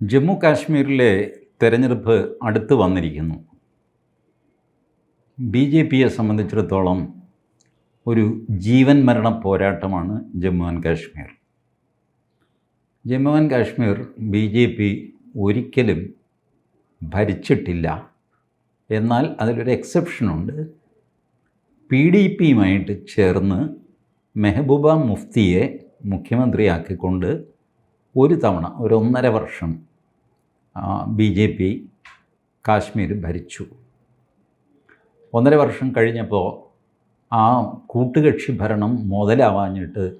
ജമ്മു കാശ്മീരിലെ തെരഞ്ഞെടുപ്പ് അടുത്ത് വന്നിരിക്കുന്നു. ബി ജെ പിയെ സംബന്ധിച്ചിടത്തോളം ഒരു ജീവൻ മരണ പോരാട്ടമാണ് Jammu and Kashmir. Jammu and Kashmir B J P ഒരിക്കലും ഭരിച്ചിട്ടില്ല. എന്നാൽ അതിലൊരു എക്സെപ്ഷനുണ്ട് പി ഡി പിയുമായിട്ട് ചേർന്ന് മെഹബൂബ മുഫ്തിയെ മുഖ്യമന്ത്രിയാക്കിക്കൊണ്ട് ഒരു തവണ ഒരു ഒന്നര വർഷം ബി ജെ പി കാശ്മീർ ഭരിച്ചു. ഒന്നര വർഷം കഴിഞ്ഞപ്പോൾ ആ കൂട്ടുകക്ഷി ഭരണം മുതലാവാഞ്ഞിട്ട്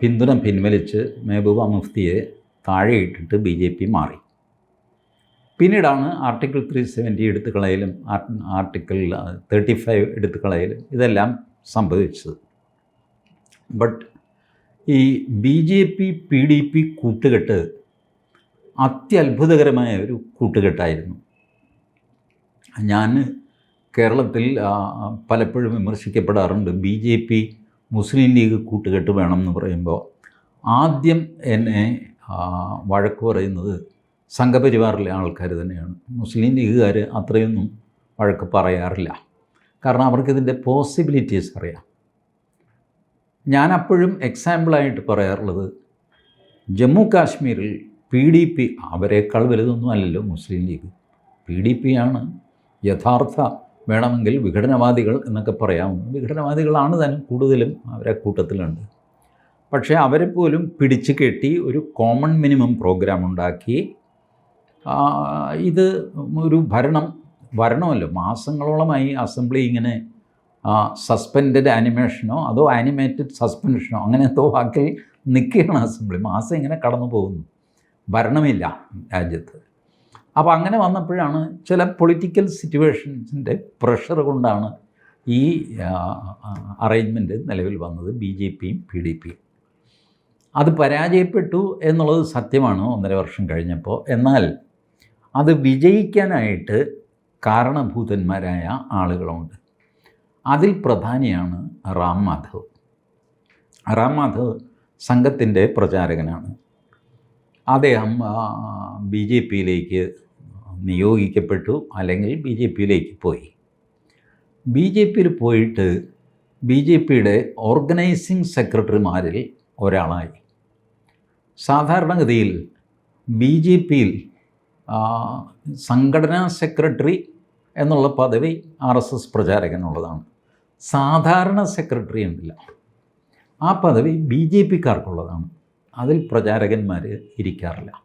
പിന്തുണ പിൻവലിച്ച് മെഹബൂബ മുഫ്തിയെ താഴെയിട്ടിട്ട് ബി ജെ പി മാറി. പിന്നീടാണ് ആർട്ടിക്കിൾ ത്രീ സെവന്റി എടുത്തു കളയലും ആർ- ആർട്ടിക്കിൾ തേർട്ടി ഫൈവ് എടുത്തു കളയലും ഇതെല്ലാം സംഭവിച്ചത്. ബട്ട് ഈ B J P P D P കൂട്ടുകെട്ട് അത്യത്ഭുതകരമായ ഒരു കൂട്ടുകെട്ടായിരുന്നു. ഞാൻ കേരളത്തിൽ പലപ്പോഴും വിമർശിക്കപ്പെടാറുണ്ട് B J P Muslim League കൂട്ടുകെട്ട് വേണമെന്ന് പറയുമ്പോൾ. ആദ്യം എന്നെ വഴക്ക് പറയുന്നത് സംഘപരിവാറിലെ ആൾക്കാർ തന്നെയാണ്. മുസ്ലിം ലീഗുകാർ അത്രയൊന്നും വഴക്ക് പറയാറില്ല. കാരണം അവർക്കിതിന്റെ പോസിബിലിറ്റീസ് അറിയാം. ഞാൻ അപ്പോഴും എക്സാമ്പിളായിട്ട് പറയാറുള്ളത് ജമ്മു കാശ്മീരിൽ പി ഡി പി അവരെക്കാൾ വലുതൊന്നും അല്ലല്ലോ Muslim League. P D P ആണ് യഥാർത്ഥ വേണമെങ്കിൽ വിഘടനവാദികൾ എന്നൊക്കെ പറയാവുന്നത്. വിഘടനവാദികളാണ് തന്നെ കൂടുതലും അവരെ കൂട്ടത്തിലുണ്ട്. പക്ഷേ അവരെ പോലും പിടിച്ചു കെട്ടി ഒരു കോമൺ മിനിമം പ്രോഗ്രാം ഉണ്ടാക്കി ഇത് ഒരു ഭരണം വരണമല്ലോ മാസങ്ങളോളമായി അസംബ്ലി ഇങ്ങനെ സസ്പെൻഡഡ് ആനിമേഷനോ അതോ ആനിമേറ്റഡ് സസ്പെൻഷനോ അങ്ങനെ എന്തോ വാക്കിൽ നിൽക്കുകയാണ് അസംബ്ലി മാസം ഇങ്ങനെ കടന്നു പോകുന്നു. ഭരണമില്ല രാജ്യത്ത്. അപ്പോൾ അങ്ങനെ വന്നപ്പോഴാണ് ചില പൊളിറ്റിക്കൽ സിറ്റുവേഷൻസിന്റെ പ്രഷർ കൊണ്ടാണ് ഈ അറേഞ്ച്മെന്റ് നിലവിൽ വന്നത് ബി ജെ പിയും പി ഡി പിയും. അത് പരാജയപ്പെട്ടു എന്നുള്ളത് സത്യമാണ് ഒന്നര വർഷം കഴിഞ്ഞപ്പോൾ. എന്നാൽ അത് വിജയിക്കാനായിട്ട് കാരണഭൂതന്മാരായ ആളുകളുണ്ട്. അതിൽ പ്രധാനിയാണ് റാം മാധവ്. റാം മാധവ് സംഘത്തിന്റെ പ്രചാരകനാണ്. അദ്ദേഹം ബി ജെ പിയിലേക്ക് നിയോഗിക്കപ്പെട്ടു അല്ലെങ്കിൽ ബി ജെ പിയിലേക്ക് പോയി. ബി ജെ പിയിൽ പോയിട്ട് ബി ജെ പിയുടെ ഓർഗനൈസിംഗ് സെക്രട്ടറിമാരിൽ ഒരാളായി. സാധാരണഗതിയിൽ ബി ജെ പിയിൽ സംഘടനാ സെക്രട്ടറി എന്നുള്ള പദവി ആർ എസ് എസ് പ്രചാരകനുള്ളതാണ്. സാധാരണ സെക്രട്ടറി ഉണ്ടല്ല. ആ പദവി ബി ജെ പിക്കാർക്കുള്ളതാണ്. അതിൽ പ്രചാരകന്മാർ ഇരിക്കാറില്ല.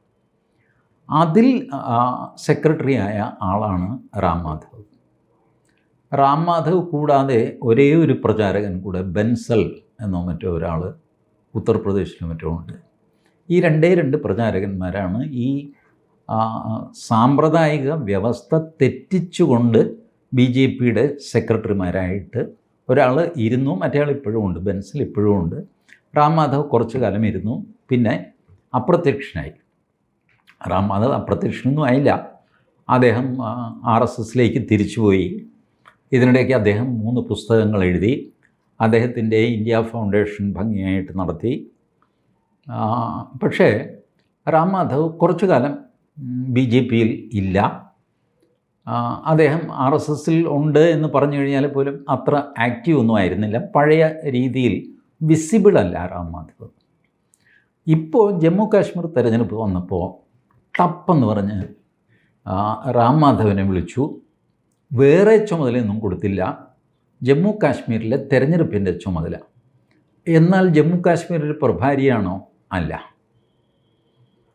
അതിൽ സെക്രട്ടറി സെക്രട്ടറിയായ ആളാണ് റാം മാധവ്. റാം മാധവ് കൂടാതെ ഒരേ ഒരു പ്രചാരകൻ കൂടെ ബെൻസൽ എന്നോ മറ്റോ ഒരാൾ ഉത്തർപ്രദേശിലും മറ്റോ ഉണ്ട്. ഈ രണ്ടേ രണ്ട് പ്രചാരകന്മാരാണ് ഈ സാമ്പ്രദായിക വ്യവസ്ഥ തെറ്റിച്ചുകൊണ്ട് ബി ജെ പിയുടെ സെക്രട്ടറിമാരായിട്ട് ഒരാൾ ഇരുന്നു മറ്റേയാൾ ഇപ്പോഴും ഉണ്ട് ബെൻസിൽ ഇപ്പോഴും ഉണ്ട്. റാം മാധവ് കുറച്ചു കാലം ഇരുന്നു പിന്നെ അപ്രത്യക്ഷനായി. റാം മാധവ് അപ്രത്യക്ഷനൊന്നും ആയില്ല. അദ്ദേഹം ആർ എസ് എസിലേക്ക് തിരിച്ചുപോയി. ഇതിനിടയ്ക്ക് അദ്ദേഹം മൂന്ന് പുസ്തകങ്ങൾ എഴുതി അദ്ദേഹത്തിന്റെ ഇന്ത്യ ഫൗണ്ടേഷൻ ഭംഗിയായിട്ട് നടത്തി. പക്ഷേ റാം മാധവ് കുറച്ചു കാലം ബി ജെ പിയിൽ ഇല്ല. അദ്ദേഹം ആർ എസ് എസിൽ ഉണ്ട് എന്ന് പറഞ്ഞു കഴിഞ്ഞാൽ പോലും അത്ര ആക്റ്റീവ് ഒന്നും ആയിരുന്നില്ല. പഴയ രീതിയിൽ വിസിബിൾ അല്ല റാം മാധവ്. ഇപ്പോൾ ജമ്മു കാശ്മീർ തെരഞ്ഞെടുപ്പ് വന്നപ്പോൾ ടപ്പെന്ന് പറഞ്ഞ് റാം മാധവനെ വിളിച്ചു. വേറെ ചുമതലയൊന്നും കൊടുത്തില്ല. ജമ്മു കാശ്മീരിലെ തെരഞ്ഞെടുപ്പിന്റെ ചുമതല. എന്നാൽ ജമ്മു കാശ്മീരിൽ പ്രഭാരിയാണോ? അല്ല.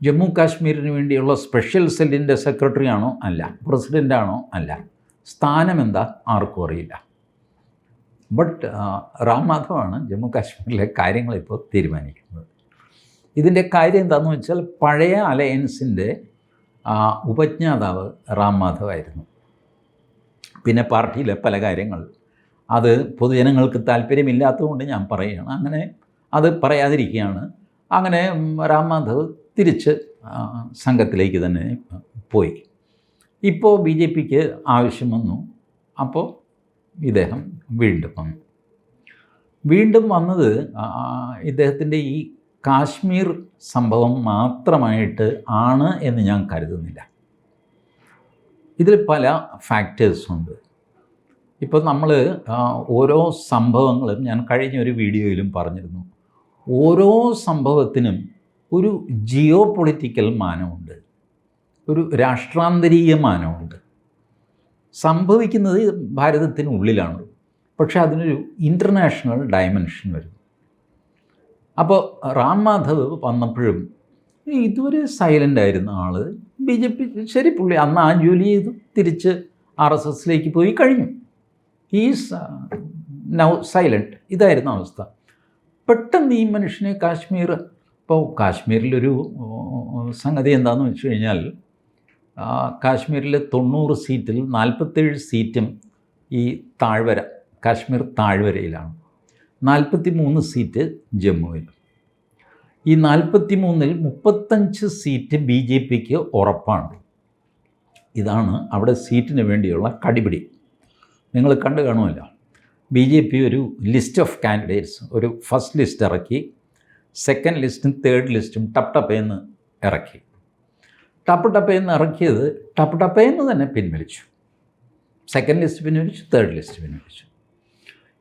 ജമ്മു കാശ്മീരിന് വേണ്ടിയുള്ള സ്പെഷ്യൽ സെല്ലിന്റെ സെക്രട്ടറി ആണോ? അല്ല. പ്രസിഡന്റ് ആണോ? അല്ല. സ്ഥാനം എന്താ ആർക്കും അറിയില്ല. ബട്ട് റാം മാധവാണ് ജമ്മു കാശ്മീരിലെ കാര്യങ്ങളിപ്പോൾ തീരുമാനിക്കുന്നത്. ഇതിന്റെ കാര്യം എന്താണെന്ന് വെച്ചാൽ പഴയ അലയൻസിന്റെ ഉപജ്ഞാതാവ് റാം മാധവായിരുന്നു. പിന്നെ പാർട്ടിയിലെ പല കാര്യങ്ങൾ. അത് പൊതുജനങ്ങൾക്ക് താല്പര്യമില്ലാത്തതുകൊണ്ട് ഞാൻ പറയുകയാണ്. അങ്ങനെ അത് പറയാതിരിക്കുകയാണ്. അങ്ങനെ രാം മാധവ് തിരിച്ച് സംഘത്തിലേക്ക് തന്നെ പോയി. ഇപ്പോൾ ബി ജെ പിക്ക് ആവശ്യം വന്നു. അപ്പോൾ ഇദ്ദേഹം വീണ്ടും വന്നു. വീണ്ടും വന്നത് ഇദ്ദേഹത്തിന്റെ ഈ കാശ്മീർ സംഭവം മാത്രമായിട്ട് ആണ് എന്ന് ഞാൻ കരുതുന്നില്ല. ഇതിൽ പല ഫാക്ടേഴ്സുണ്ട് ഇപ്പോൾ നമ്മൾ ഓരോ സംഭവങ്ങളും ഞാൻ കഴിഞ്ഞ ഒരു വീഡിയോയിലും പറഞ്ഞിരുന്നു. ഓരോ സംഭവത്തിനും ഒരു ജിയോ പൊളിറ്റിക്കൽ മാനമുണ്ട്. ഒരു രാഷ്ട്രാന്തരീയ മാനമുണ്ട്. സംഭവിക്കുന്നത് ഭാരതത്തിനുള്ളിലാണ്. പക്ഷേ അതിനൊരു ഇന്റർനാഷണൽ ഡയമെൻഷൻ വരും. അപ്പോൾ റാം മാധവ് വന്നപ്പോഴും ഇതുവരെ സൈലന്റ് ആയിരുന്ന ആൾ ബി ജെ പി ശരി പുള്ളി അന്ന് ആ ജോലി ചെയ്ത്. തിരിച്ച് ആർ എസ് എസിലേക്ക് പോയി കഴിഞ്ഞു. ഈസ് നൗ സൈലന്റ് ഇതായിരുന്നു അവസ്ഥ. പെട്ടെന്ന് ഈ മനുഷ്യനെ കാശ്മീർ ഇപ്പോൾ കാശ്മീരിലൊരു സംഗതി എന്താണെന്ന് വെച്ച് കഴിഞ്ഞാൽ കാശ്മീരിലെ തൊണ്ണൂറ് സീറ്റിൽ നാൽപ്പത്തേഴ് സീറ്റും ഈ താഴ്വര കാശ്മീർ താഴ്വരയിലാണ്. നാൽപ്പത്തി മൂന്ന് സീറ്റ് ജമ്മുവിൽ. ഈ നാൽപ്പത്തി മൂന്നിൽ മുപ്പത്തഞ്ച് സീറ്റ് ബി ജെ പിക്ക് ഉറപ്പാണ്. ഇതാണ് അവിടെ സീറ്റിന് വേണ്ടിയുള്ള കടിപിടി. നിങ്ങൾ കണ്ടു കാണുമല്ലോ. ബി ജെ പി ഒരു ലിസ്റ്റ് ഓഫ് കാൻഡിഡേറ്റ്സ് ഒരു ഫസ്റ്റ് ലിസ്റ്റ് ഇറക്കി സെക്കൻഡ് ലിസ്റ്റും തേർഡ് ലിസ്റ്റും ടപ്പ് ടപ്പേന്ന് ഇറക്കി. ടപ്പ് ടപ്പേന്ന് ഇറക്കിയത് ടപ്പ് ടപ്പേന്ന് തന്നെ പിൻവലിച്ചു. സെക്കൻഡ് ലിസ്റ്റ് പിൻവലിച്ചു തേർഡ് ലിസ്റ്റ് പിൻവലിച്ചു.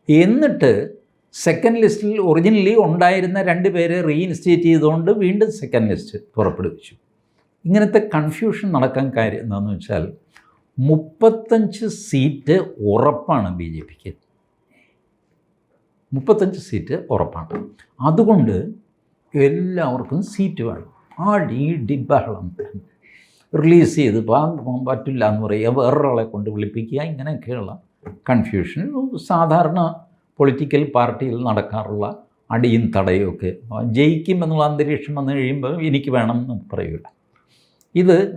എന്നിട്ട് സെക്കൻഡ് ലിസ്റ്റിൽ ഒറിജിനലി ഉണ്ടായിരുന്ന രണ്ട് പേരെ റീഇൻസ്റ്റേറ്റ് ചെയ്തുകൊണ്ട് വീണ്ടും സെക്കൻഡ് ലിസ്റ്റ് പുറപ്പെടുവിച്ചു. ഇങ്ങനത്തെ കൺഫ്യൂഷൻ നടക്കാൻ കാര്യം എന്താണെന്ന് വെച്ചാൽ മുപ്പത്തഞ്ച് സീറ്റ് ഉറപ്പാണ് ബി ജെ പിക്ക്. മുപ്പത്തഞ്ച് സീറ്റ് ഉറപ്പാണ്. അതുകൊണ്ട് എല്ലാവർക്കും സീറ്റ് വേണം. ആടി ഡി ബഹളം. റിലീസ് ചെയ്ത് പോകാൻ പറ്റില്ല എന്ന് പറയുക വേറൊരാളെ കൊണ്ട് വിളിപ്പിക്കുക ഇങ്ങനെയൊക്കെയുള്ള കൺഫ്യൂഷൻ സാധാരണ പൊളിറ്റിക്കൽ പാർട്ടിയിൽ നടക്കാറുള്ള അടിയും തടയും ഒക്കെ. ജയിക്കും എന്നുള്ള അന്തരീക്ഷം വന്നു കഴിയുമ്പോൾ എനിക്ക് വേണം എന്ന് പറയൂല. ഇത്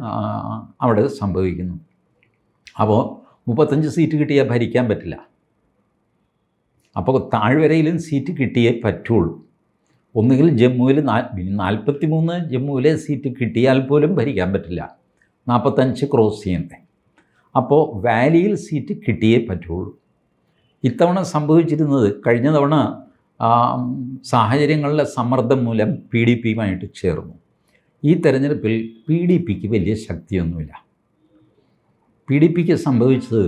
അവിടെ സംഭവിക്കുന്നു. അപ്പോൾ മുപ്പത്തഞ്ച് സീറ്റ് കിട്ടിയാൽ ഭരിക്കാൻ പറ്റില്ല. അപ്പോൾ താഴ്വരയിലും സീറ്റ് കിട്ടിയേ പറ്റുള്ളൂ. ഒന്നുകിൽ ജമ്മുവിൽ നാൽപ്പത്തി മൂന്ന് ജമ്മുവിലെ സീറ്റ് കിട്ടിയാൽ പോലും ഭരിക്കാൻ പറ്റില്ല. നാൽപ്പത്തഞ്ച് ക്രോസ് ചെയ്യണ്ടേ അപ്പോൾ വാലിയിൽ സീറ്റ് കിട്ടിയേ പറ്റുള്ളൂ. ഇത്തവണ സംഭവിച്ചിരുന്നത് കഴിഞ്ഞ തവണ സാഹചര്യങ്ങളിലെ സമ്മർദ്ദം മൂലം പി ഡി പിയുമായിട്ട് ചേർന്നു. ഈ തെരഞ്ഞെടുപ്പിൽ പി ഡി പിക്ക് വലിയ ശക്തിയൊന്നുമില്ല. പി ഡി പിക്ക് സംഭവിച്ചത്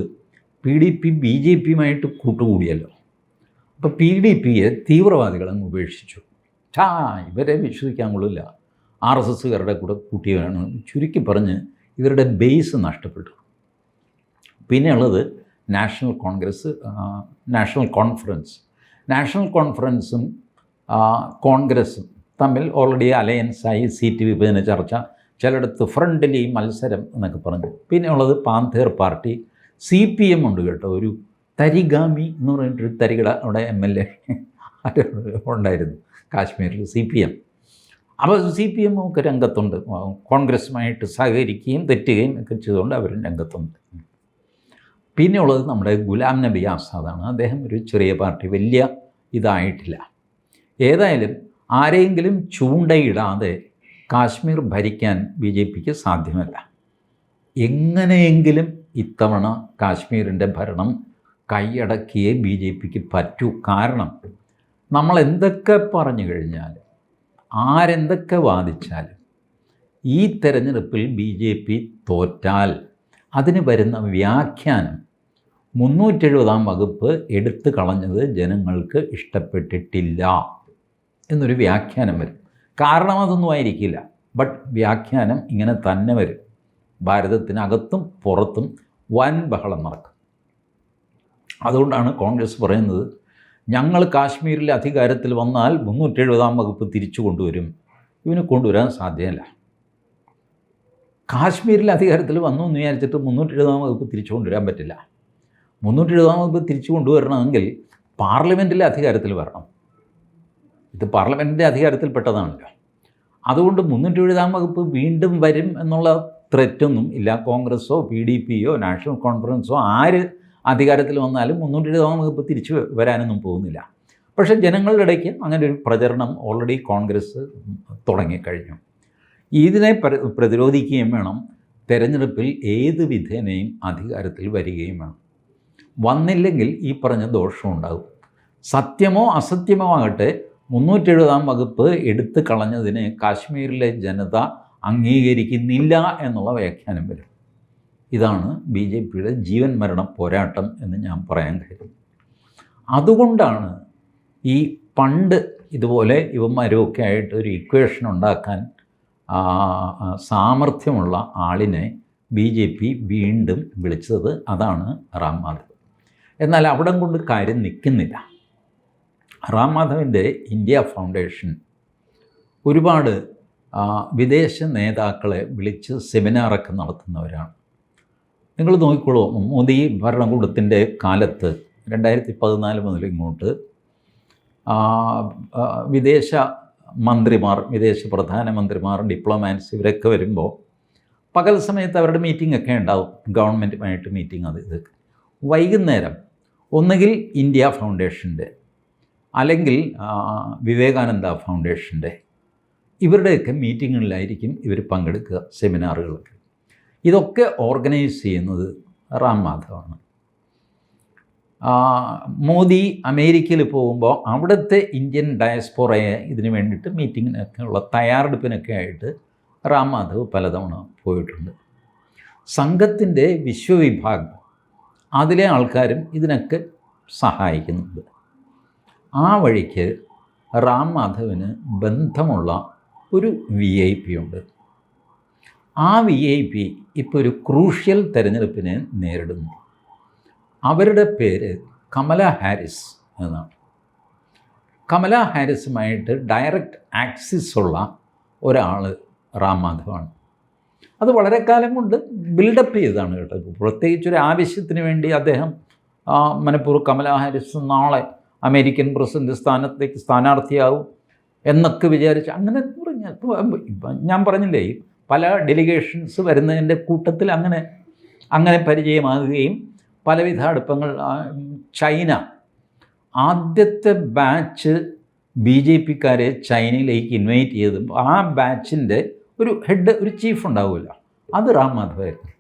P D P B J പിയുമായിട്ട് കൂട്ടുകൂടിയല്ലോ. അപ്പോൾ പി ഡി പിയെ തീവ്രവാദികൾ അങ്ങ് ഉപേക്ഷിച്ചു. ഛാ ഇവരെ വിശ്വസിക്കാൻ കൊള്ളില്ല ആർ എസ് എസ്സുകാരുടെ കൂടെ കൂട്ടിയവരാണ്. ചുരുക്കി പറഞ്ഞ് ഇവരുടെ ബേസ് നഷ്ടപ്പെട്ടു. പിന്നെയുള്ളത് national Congress national conference. National കോൺഫറൻസും കോൺഗ്രസും തമ്മിൽ ഓൾറെഡി അലയൻസായി സീറ്റ് വിഭജന ചർച്ച ചിലയിടത്ത് ഫ്രണ്ടിലി മത്സരം എന്നൊക്കെ പറഞ്ഞു. പിന്നെ ഉള്ളത് panther party. C P M ഉണ്ട് കേട്ടോ ഒരു തരിഗാമി എന്ന് പറഞ്ഞിട്ടൊരു തരികട അവിടെ എം എൽ എ ഉണ്ടായിരുന്നു. കാശ്മീരിൽ സി പി എം. അപ്പോൾ സി പി എം ഒക്കെ രംഗത്തുണ്ട്. കോൺഗ്രസ്സുമായിട്ട് സഹകരിക്കുകയും തെറ്റുകയും ഒക്കെ ചെയ്തുകൊണ്ട് അവർ രംഗത്തുണ്ട്. പിന്നെയുള്ളത് നമ്മുടെ ഗുലാം നബി ആസാദാണ്. അദ്ദേഹം ഒരു ചെറിയ പാർട്ടി വലിയ ഇതായിട്ടില്ല. ഏതായാലും ആരെയെങ്കിലും ചൂണ്ടയിടാതെ കാശ്മീർ ഭരിക്കാൻ ബി ജെ പിക്ക് സാധ്യമല്ല. എങ്ങനെയെങ്കിലും ഇത്തവണ കാശ്മീരിന്റെ ഭരണം കൈയടക്കിയേ ബി ജെ പിക്ക് പറ്റൂ. കാരണം നമ്മൾ എന്തൊക്കെ പറഞ്ഞു കഴിഞ്ഞാൽ ആരെന്തൊക്കെ വാദിച്ചാലും ഈ തെരഞ്ഞെടുപ്പിൽ ബി ജെ പി തോറ്റാൽ അതിന് വരുന്ന വ്യാഖ്യാനം മുന്നൂറ്റെഴുപതാം വകുപ്പ് എടുത്തു കളഞ്ഞത് ജനങ്ങൾക്ക് ഇഷ്ടപ്പെട്ടിട്ടില്ല എന്നൊരു വ്യാഖ്യാനം വരും. കാരണം അതൊന്നും ആയിരിക്കില്ല. ബട്ട് വ്യാഖ്യാനം ഇങ്ങനെ തന്നെ വരും. ഭാരതത്തിനകത്തും പുറത്തും വൻ ബഹളം നടക്കും. അതുകൊണ്ടാണ് കോൺഗ്രസ് പറയുന്നത് ഞങ്ങൾ കാശ്മീരിലെ അധികാരത്തിൽ വന്നാൽ മുന്നൂറ്റെഴുപതാം വകുപ്പ് തിരിച്ചു കൊണ്ടുവരും. ഇവന് കൊണ്ടുവരാൻ സാധ്യമല്ല കാശ്മീരിലെ അധികാരത്തിൽ വന്നു എന്ന് വിചാരിച്ചിട്ട് മുന്നൂറ്റി എഴുപതാം വകുപ്പ് തിരിച്ചു കൊണ്ടുവരാൻ പറ്റില്ല. മുന്നൂറ്റി എഴുപതാം വകുപ്പ് തിരിച്ചു കൊണ്ടുവരണമെങ്കിൽ പാർലമെന്റിലെ അധികാരത്തിൽ വരണം. ഇത് പാർലമെന്റിന്റെ അധികാരത്തിൽപ്പെട്ടതാണല്ലോ അതുകൊണ്ട് മുന്നൂറ്റി എഴുപതാം വകുപ്പ് വീണ്ടും വരും എന്നുള്ള ത്രെറ്റൊന്നും ഇല്ല. കോൺഗ്രസ്സോ പി ഡി പിയോ നാഷണൽ കോൺഫറൻസോ ആര് അധികാരത്തിൽ വന്നാലും മുന്നൂറ്റി എഴുപതാം വകുപ്പ് തിരിച്ചു വരാനൊന്നും പോകുന്നില്ല. പക്ഷേ ജനങ്ങളുടെ ഇടയ്ക്ക് അങ്ങനെ ഒരു പ്രചരണം ഓൾറെഡി കോൺഗ്രസ് തുടങ്ങിക്കഴിഞ്ഞു ഇതിനെ പ്രതിരോധിക്കുകയും വേണം. തെരഞ്ഞെടുപ്പിൽ ഏത് വിധേനയും അധികാരത്തിൽ വരികയും വേണം. വന്നില്ലെങ്കിൽ ഈ പറഞ്ഞ ദോഷം ഉണ്ടാകും. സത്യമോ അസത്യമോ ആകട്ടെ മുന്നൂറ്റെഴുപതാം വകുപ്പ് എടുത്തു കളഞ്ഞതിന് കാശ്മീരിലെ ജനത അംഗീകരിക്കുന്നില്ല എന്നുള്ള വ്യാഖ്യാനം വരും. ഇതാണ് ബി ജെ പിയുടെ ജീവൻ മരണ പോരാട്ടം എന്ന് ഞാൻ പറയാൻ കഴിയും. അതുകൊണ്ടാണ് ഈ പണ്ട് ഇതുപോലെ ഇവന്മാരുമൊക്കെ ആയിട്ട് ഒരു ഇക്വേഷൻ ഉണ്ടാക്കാൻ സാമർഥ്യമുള്ള ആളിനെ ബി ജെ പി വീണ്ടും വിളിച്ചത് അതാണ് റാം മാധവ്. എന്നാൽ അവിടം കൊണ്ട് കാര്യം നിൽക്കുന്നില്ല. റാം മാധവിന്റെ ഇന്ത്യ ഫൗണ്ടേഷൻ ഒരുപാട് വിദേശ നേതാക്കളെ വിളിച്ച് സെമിനാറൊക്കെ നടത്തുന്നവരാണ്. നിങ്ങൾ നോക്കിക്കോളൂ. മോദി ഭരണകൂടത്തിന്റെ കാലത്ത് രണ്ടായിരത്തി പതിനാല് മുതൽ ഇങ്ങോട്ട് വിദേശ മന്ത്രിമാർ വിദേശ പ്രധാനമന്ത്രിമാർ ഡിപ്ലോമാറ്റ്സ് ഇവരൊക്കെ വരുമ്പോൾ പകൽ സമയത്ത് അവരുടെ മീറ്റിംഗ് ഒക്കെ ഉണ്ടാവും. ഗവൺമെന്റുമായിട്ട് മീറ്റിംഗ് അത് ഇത്. വൈകുന്നേരം ഒന്നുകിൽ ഇന്ത്യ ഫൗണ്ടേഷന്റെ അല്ലെങ്കിൽ വിവേകാനന്ദ ഫൗണ്ടേഷന്റെ ഇവരുടെയൊക്കെ മീറ്റിങ്ങുകളിലായിരിക്കും ഇവർ പങ്കെടുക്കുക സെമിനാറുകളൊക്കെ ഇതൊക്കെ ഓർഗനൈസ് ചെയ്യുന്നത് റാം മാധവാണ്. മോദി അമേരിക്കയിൽ പോകുമ്പോൾ അവിടുത്തെ ഇന്ത്യൻ ഡയസ്പോറയെ ഇതിന് വേണ്ടിയിട്ട് മീറ്റിങ്ങിനൊക്കെ ഉള്ള തയ്യാറെടുപ്പിനൊക്കെ ആയിട്ട് റാം മാധവ് പലതവണ പോയിട്ടുണ്ട്. സംഘത്തിന്റെ വിശ്വവിഭാഗം അതിലെ ആൾക്കാരും ഇതിനൊക്കെ സഹായിക്കുന്നുണ്ട്. ആ വഴിക്ക് റാം മാധവിന് ബന്ധമുള്ള ഒരു വി ഐ പി ഉണ്ട്. ആ വി ഐ പി ഇപ്പോൾ ഒരു ക്രൂഷ്യൽ തെരഞ്ഞെടുപ്പിനെ നേരിടുന്നു. അവരുടെ പേര് കമല ഹാരിസ് എന്നാണ്. കമല ഹാരിസുമായിട്ട് ഡയറക്റ്റ് ആക്സിസ് ഉള്ള ഒരാൾ റാം മാധവാണ്. അത് വളരെ കാലം കൊണ്ട് ബിൽഡപ്പ് ചെയ്തതാണ് കേട്ടോ. പ്രത്യേകിച്ച് ഒരു ആവശ്യത്തിന് വേണ്ടി അദ്ദേഹം മനഃപൂർവം കമല ഹാരിസ് നാളെ അമേരിക്കൻ പ്രസിഡന്റ് സ്ഥാനത്തേക്ക് സ്ഥാനാർത്ഥിയാവും എന്നൊക്കെ വിചാരിച്ച് അങ്ങനെ പറഞ്ഞ ഞാൻ പറഞ്ഞില്ലേ പല ഡെലിഗേഷൻസ് വരുന്നതിന്റെ കൂട്ടത്തിൽ അങ്ങനെ അങ്ങനെ പരിചയമാകുകയും പലവിധ അടുപ്പങ്ങൾ ചൈന. ആദ്യത്തെ ബാച്ച് ബി ജെ പിക്കാരെ ചൈനയിലേക്ക് ഇൻവൈറ്റ് ചെയ്ത് ആ ബാച്ചിന്റെ ഒരു ഹെഡ് ഒരു ചീഫ് ഉണ്ടാവില്ല അത് റാം മാധവായിരുന്നു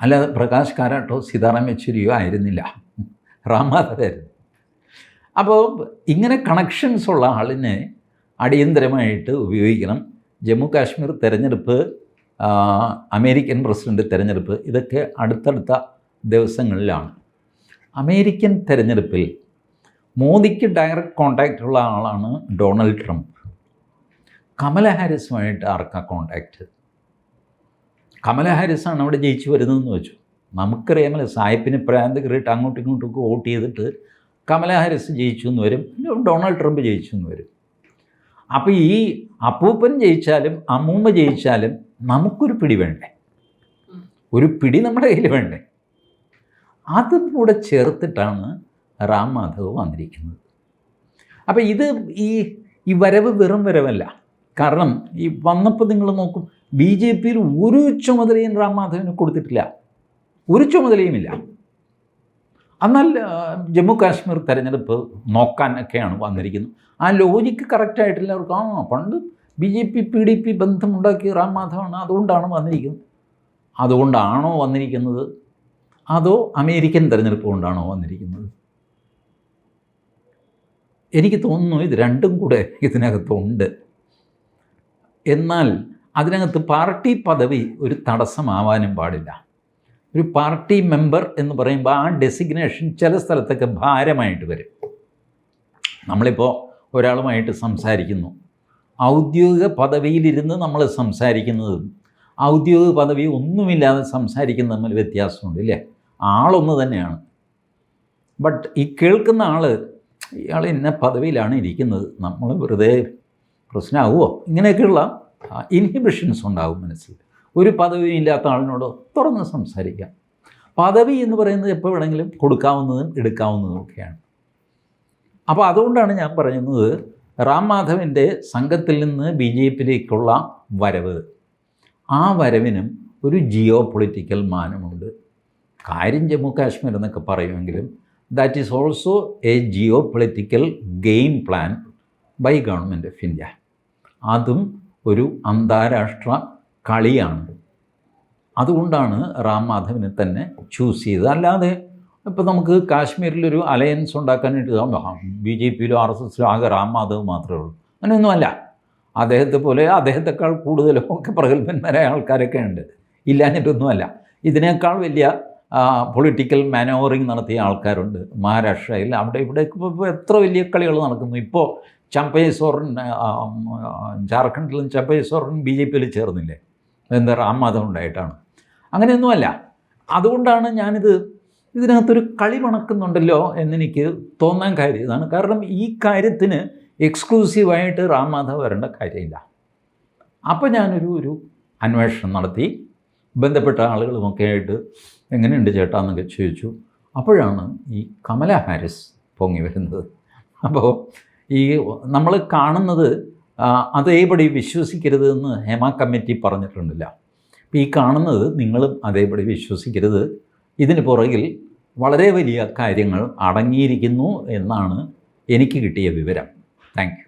അല്ലാതെ പ്രകാശ് കാരാട്ടോ സീതാറാം യെച്ചൂരിയോ ആയിരുന്നില്ല. റാം മാധവായിരുന്നു അപ്പോൾ ഇങ്ങനെ കണക്ഷൻസ് ഉള്ള ആളിനെ അടിയന്തരമായിട്ട് ഉപയോഗിക്കണം. ജമ്മു കാശ്മീർ തെരഞ്ഞെടുപ്പ് അമേരിക്കൻ പ്രസിഡന്റ് തെരഞ്ഞെടുപ്പ് ഇതൊക്കെ അടുത്തടുത്ത ദിവസങ്ങളിലാണ്. അമേരിക്കൻ തെരഞ്ഞെടുപ്പിൽ മോദിക്ക് ഡയറക്റ്റ് കോണ്ടാക്റ്റ് ഉള്ള ആളാണ് ഡൊണാൾഡ് ട്രംപ്. കമല ഹാരിസുമായിട്ട് ആർക്കാ കോണ്ടാക്റ്റ് കമല ഹാരിസാണ് അവിടെ ജയിച്ചു വരുന്നതെന്ന് വെച്ചു. നമുക്കറിയാമല്ലോ സായിപ്പിന് പ്രാന്ത് കയറിയിട്ട് അങ്ങോട്ടും ഇങ്ങോട്ടും വോട്ട് ചെയ്തിട്ട് കമല ഹാരിസ് ജയിച്ചു എന്ന് വരും. ഡൊണാൾഡ് ട്രംപ് ജയിച്ചു എന്ന് വരും. അപ്പോൾ ഈ അപ്പൂപ്പൻ ജയിച്ചാലും അമ്മൂമ്മ ജയിച്ചാലും നമുക്കൊരു പിടി വേണ്ടേ? ഒരു പിടി നമ്മുടെ കയ്യിൽ വേണ്ടേ? അതും കൂടെ ചേർത്തിട്ടാണ് റാം മാധവ് വന്നിരിക്കുന്നത്. അപ്പോൾ ഇത് ഈ ഈ വരവ് വെറും വരവല്ല. കാരണം ഈ വന്നപ്പോൾ നിങ്ങൾ നോക്കും ബി ജെ പിയിൽ ഒരു ചുമതലയും റാം മാധവിന് കൊടുത്തിട്ടില്ല. ഒരു ചുമതലയുമില്ല. എന്നാൽ ജമ്മു കാശ്മീർ തെരഞ്ഞെടുപ്പ് നോക്കാനൊക്കെയാണ് വന്നിരിക്കുന്നത്. ആ ലോജിക്ക് കറക്റ്റായിട്ടില്ല അവർക്ക് ആ പണ്ട് B J P P D P ബന്ധമുണ്ടാക്കിയ Ram മാധവാണ് അതുകൊണ്ടാണ് വന്നിരിക്കുന്നത്. അതുകൊണ്ടാണോ വന്നിരിക്കുന്നത്? അതോ അമേരിക്കൻ തെരഞ്ഞെടുപ്പ് കൊണ്ടാണോ വന്നിരിക്കുന്നത്? എനിക്ക് തോന്നുന്നു ഇത് രണ്ടും കൂടെ ഇതിനകത്തുണ്ട്. എന്നാൽ അതിനകത്ത് പാർട്ടി പദവി ഒരു തടസ്സമാവാനും പാടില്ല. ഒരു പാർട്ടി മെമ്പർ എന്ന് പറയുമ്പോൾ ആ ഡെസിഗ്നേഷൻ ചില സ്ഥലത്തൊക്കെ ഭാരമായിട്ട് വരും. നമ്മളിപ്പോൾ ഒരാളുമായിട്ട് സംസാരിക്കുന്നു. ഔദ്യോഗിക പദവിയിലിരുന്ന് നമ്മൾ സംസാരിക്കുന്നതും ഔദ്യോഗിക പദവി ഒന്നുമില്ലാതെ സംസാരിക്കുന്ന തമ്മിൽ വ്യത്യാസമുണ്ട് ഇല്ലേ? ആളൊന്ന് തന്നെയാണ്. ബട്ട് ഈ കേൾക്കുന്ന ആൾ ഇയാൾ ഇന്ന പദവിയിലാണ് ഇരിക്കുന്നത്. നമ്മൾ വെറുതെ പ്രശ്നമാവുമോ? ഇങ്ങനെയൊക്കെയുള്ള ഇൻഹിബിഷൻസ് ഉണ്ടാവും മനസ്സിൽ. ഒരു പദവിയും ഇല്ലാത്ത ആളിനോട് തുറന്ന് സംസാരിക്കാം. പദവി എന്ന് പറയുന്നത് എപ്പോൾ വേണമെങ്കിലും കൊടുക്കാവുന്നതും എടുക്കാവുന്നതും ഒക്കെയാണ്. അപ്പോൾ അതുകൊണ്ടാണ് ഞാൻ പറയുന്നത് റാം മാധവിന്റെ സംഘത്തിൽ നിന്ന് ബി ജെ പിയിലേക്കുള്ള വരവ്. ആ വരവിനും ഒരു ജിയോ പൊളിറ്റിക്കൽ മാനമുണ്ട്. കാര്യം ജമ്മു കാശ്മീർ എന്നൊക്കെ പറയുമെങ്കിലും that is also a geo political game plan by government of India അതും ഒരു അന്താരാഷ്ട്ര കളിയാണ്. അതുകൊണ്ടാണ് റാം മാധവിനെ തന്നെ ചൂസ് ചെയ്തത്. അല്ലാതെ ഇപ്പോൾ നമുക്ക് കാശ്മീരിലൊരു അലയൻസ് ഉണ്ടാക്കാനായിട്ട് ബി ജെ പിയിലും ആർ എസ് എസിലും ആകെ റാം മാധവ് മാത്രമേ ഉള്ളൂ. അങ്ങനെയൊന്നുമല്ല. അദ്ദേഹത്തെ പോലെ അദ്ദേഹത്തെക്കാൾ കൂടുതലും ഒക്കെ പ്രഗത്ഭന്മാരായ ആൾക്കാരൊക്കെ ഉണ്ട്. ഇല്ലാഞ്ഞിട്ടൊന്നുമല്ല. ഇതിനേക്കാൾ വലിയ പൊളിറ്റിക്കൽ മാനോവറിങ് നടത്തിയ ആൾക്കാരുണ്ട്. മഹാരാഷ്ട്രയിൽ അവിടെ ഇവിടെ ഇപ്പോൾ എത്ര വലിയ കളികൾ നടക്കുന്നു. ഇപ്പോൾ ചമ്പൈ ജാർഖണ്ഡിലും ചമ്പൈ ബി ജെ പിയിൽ ചേർന്നില്ലേ? എന്താ റാം മാധവ് ഉണ്ടായിട്ടാണ്. അങ്ങനെയൊന്നുമല്ല. അതുകൊണ്ടാണ് ഞാനിത് ഇതിനകത്തൊരു കളി മണക്കുന്നുണ്ടല്ലോ എന്നെനിക്ക് തോന്നാൻ കാര്യം ഇതാണ്. കാരണം ഈ കാര്യത്തിന് എക്സ്ക്ലൂസീവായിട്ട് റാം മാധവ് വരേണ്ട കാര്യമില്ല. അപ്പോൾ ഞാനൊരു ഒരു അന്വേഷണം നടത്തി. ബന്ധപ്പെട്ട ആളുകളുമൊക്കെ ആയിട്ട് എങ്ങനെയുണ്ട് ചേട്ടാ എന്നൊക്കെ ചോദിച്ചു. അപ്പോഴാണ് ഈ കമല ഹാരിസ് പൊങ്ങി വരുന്നത്. അപ്പോൾ ഈ നമ്മൾ കാണുന്നത് അതേപടി വിശ്വസിക്കരുത് എന്ന് ഹേമ കമ്മിറ്റി പറഞ്ഞിട്ടുണ്ടല്ല. അപ്പോൾ ഈ കാണുന്നത് നിങ്ങളും അതേപടി വിശ്വസിക്കരുത്. ഇതിന് പുറകിൽ വളരെ വലിയ കാര്യങ്ങൾ അടങ്ങിയിരിക്കുന്നു എന്നാണ് എനിക്ക് കിട്ടിയ വിവരം. താങ്ക്